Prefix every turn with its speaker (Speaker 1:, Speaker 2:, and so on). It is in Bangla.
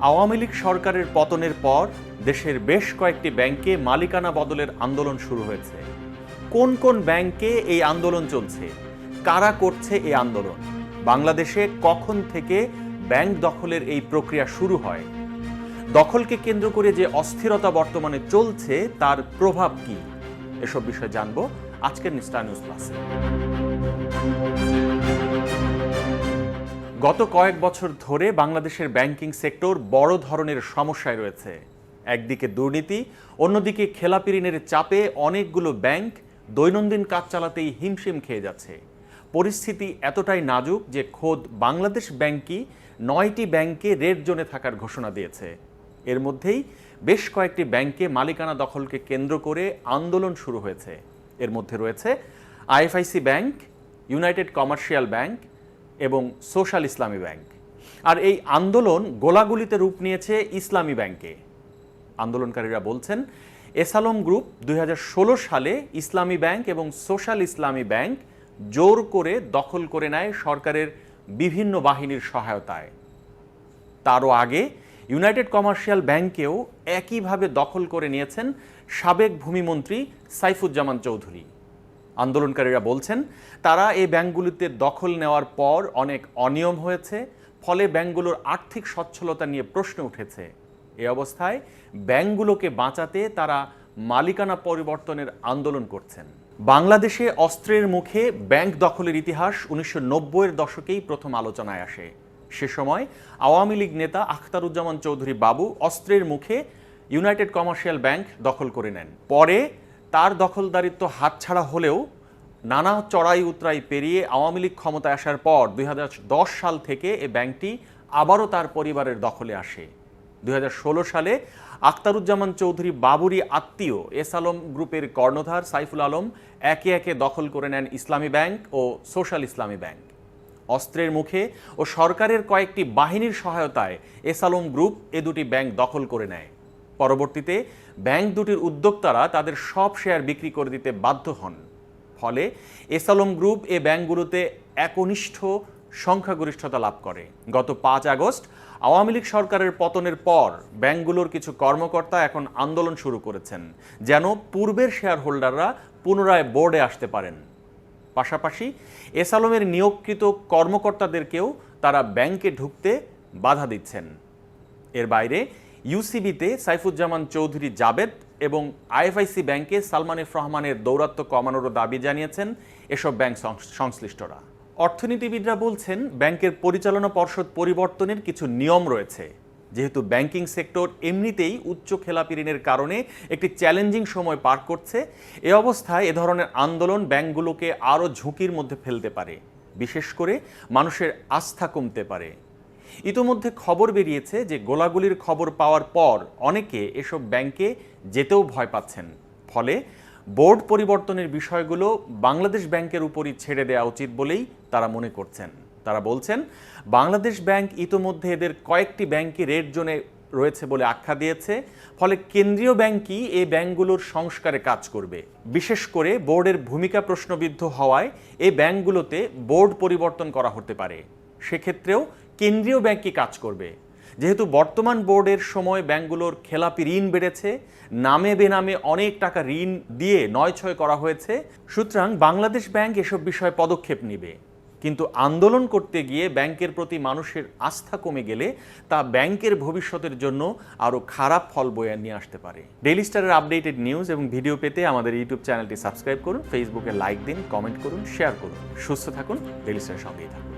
Speaker 1: আওয়ামী লীগ সরকারের পতনের পর দেশের বেশ কয়েকটি ব্যাংকে মালিকানা বদলের আন্দোলন শুরু হয়েছে। কোন কোন ব্যাংকে এই আন্দোলন চলছে? কারা করছে এই আন্দোলন? বাংলাদেশে কখন থেকে ব্যাংক দখলের এই প্রক্রিয়া শুরু হয়? দখলকে কেন্দ্র করে যে অস্থিরতা বর্তমানে চলছে, তার প্রভাব কি? এসব বিষয়ে জানব আজকের নিস্টার নিউজ প্লাসে। গত কয়েক বছর ধরে বাংলাদেশের ব্যাংকিং সেক্টর বড় ধরনের সমস্যায় রয়েছে। একদিকে দুর্নীতি, অন্যদিকে খেলাপি ঋণের চাপে অনেকগুলো ব্যাংক দৈনন্দিন কাজ চালাতেই হিমশিম খেয়ে যাচ্ছে। পরিস্থিতি এতটাই নাজুক যে খোদ বাংলাদেশ ব্যাংকই নয়টি ব্যাংকে রেড জোনে থাকার ঘোষণা দিয়েছে। এর মধ্যেই বেশ কয়েকটি ব্যাংকে মালিকানা দখলকে কেন্দ্র করে আন্দোলন শুরু হয়েছে। এর মধ্যে রয়েছে IFIC bank, United commercial bank এবং সোশ্যাল ইসলামী ব্যাংক। আর এই আন্দোলন গোলাগুলিতে রূপ নিয়েছে ইসলামী ব্যাংকে। আন্দোলনকারীরা বলছেন, এসালম গ্রুপ দুই হাজার ষোলো সালে ইসলামী ব্যাংক এবং সোশ্যাল ইসলামী ব্যাংক জোর করে দখল করে নেয় সরকারের বিভিন্ন বাহিনীর সহায়তায়। তারও আগে ইউনাইটেড কমার্শিয়াল ব্যাংকেও একইভাবে দখল করে নিয়েছেন সাবেক ভূমিমন্ত্রী সাইফুজ্জামান চৌধুরী। আন্দোলনকারীরা বলছেন, তারা এই ব্যাংকগুলিতে দখল নেওয়ার পর অনেক অনিয়ম হয়েছে, ফলে ব্যাংকগুলোর আর্থিক সচ্ছলতা নিয়ে প্রশ্ন উঠেছে। এ অবস্থায় ব্যাংকগুলোকে বাঁচাতে তারা মালিকানা পরিবর্তনের আন্দোলন করছেন। বাংলাদেশে অস্ত্রের মুখে ব্যাংক দখলের ইতিহাস উনিশশো নব্বইয়ের দশকেই প্রথম আলোচনায় আসে। সে সময় আওয়ামী লীগ নেতা আখতারুজ্জামান চৌধুরী বাবু অস্ত্রের মুখে ইউনাইটেড কমার্শিয়াল ব্যাংক দখল করে নেন। পরে তার দখলদারিত্ব হাতছাড়া হলেও নানা চড়াই উতরাই পেরিয়ে আওয়ামী লীগ ক্ষমতায় আসার পর দুই হাজার দশ সাল থেকে এ ব্যাংকটি আবারও তার পরিবারের দখলে আসে। দুই হাজার ষোলো সালে আখতারুজ্জামান চৌধুরী বাবুরি আত্মীয় এস আলম গ্রুপের কর্ণধার সাইফুল আলম একে একে দখল করে নেন ইসলামী ব্যাংক ও সোশ্যাল ইসলামী ব্যাংক। অস্ত্রের মুখে ও সরকারের কয়েকটি বাহিনীর সহায়তায় এস আলম গ্রুপ এ দুটি ব্যাংক দখল করে নেয়। পরবর্তীতে ব্যাংক দুটির উদ্যোক্তারা তাদের সব শেয়ার বিক্রি করে দিতে বাধ্য হন। ফলে এসালম গ্রুপ এ ব্যাংকগুলোতে একনিষ্ঠ সংখ্যাগরিষ্ঠতা লাভ করে। গত পাঁচ আগস্ট আওয়ামী লীগ সরকারের পতনের পর ব্যাংকগুলোর কিছু কর্মকর্তা এখন আন্দোলন শুরু করেছেন, যেন পূর্বের শেয়ার হোল্ডাররা পুনরায় বোর্ডে আসতে পারেন। পাশাপাশি এসালমের নিয়োগকৃত কর্মকর্তাদেরকেও তারা ব্যাংকে ঢুকতে বাধা দিচ্ছেন। এর বাইরে ইউসিবিতে সাইফুজ্জামান চৌধুরী জাবেদ এবং আইএফআইসি ব্যাংকে সালমান এফ রহমানের দৌরাত্ম্য কমানোরও দাবি জানিয়েছেন এসব ব্যাংক সংশ্লিষ্টরা। অর্থনীতিবিদরা বলছেন, ব্যাংকের পরিচালনা পর্ষদ পরিবর্তনের কিছু নিয়ম রয়েছে। যেহেতু ব্যাংকিং সেক্টর এমনিতেই উচ্চ খেলাপি ঋণের কারণে একটি চ্যালেঞ্জিং সময় পার করছে, এ অবস্থায় এ ধরনের আন্দোলন ব্যাংকগুলোকে আরও ঝুঁকির মধ্যে ফেলতে পারে। বিশেষ করে মানুষের আস্থা কমতে পারে। ইতোমধ্যে খবর বেরিয়েছে যে গোলাগুলির খবর পাওয়ার পর অনেকে এসব ব্যাংকে যেতেও ভয় পাচ্ছেন। ফলে বোর্ড পরিবর্তনের বিষয়গুলো বাংলাদেশ ব্যাংকের উপরই ছেড়ে দেওয়া উচিত বলেই তারা মনে করছেন। তারা বলছেন, বাংলাদেশ ব্যাংক ইতোমধ্যে এদের কয়েকটি ব্যাংকে রেড জোনে রয়েছে বলে আখ্যা দিয়েছে, ফলে কেন্দ্রীয় ব্যাংকই এই ব্যাংকগুলোর সংস্কারে কাজ করবে। বিশেষ করে বোর্ডের ভূমিকা প্রশ্নবিদ্ধ হওয়ায় এই ব্যাংকগুলোতে বোর্ড পরিবর্তন করা হতে পারে। সেক্ষেত্রেও কেন্দ্রীয় ব্যাংকই কাজ করবে? যেহেতু বর্তমান বোর্ডের সময় ব্যাংকগুলোর খেলাপি ঋণ বেড়েছে, নামে বেনামে অনেক টাকা ঋণ দিয়ে নয় ছয় করা হয়েছে। সুতরাং বাংলাদেশ ব্যাংক এসব বিষয়ে পদক্ষেপ নেবে। কিন্তু আন্দোলন করতে গিয়ে ব্যাংকের প্রতি মানুষের আস্থা কমে গেলে তা ব্যাংকের ভবিষ্যতের জন্য আরও খারাপ ফল বয়ে নিয়ে আসতে পারে। ডেইলি স্টারের আপডেটেড নিউজ এবং ভিডিও পেতে আমাদের ইউটিউব চ্যানেলটি সাবস্ক্রাইব করুন, ফেসবুকে লাইক দিন, কমেন্ট করুন, শেয়ার করুন। সুস্থ থাকুন, ডেইলি স্টারের সঙ্গেই থাকুন।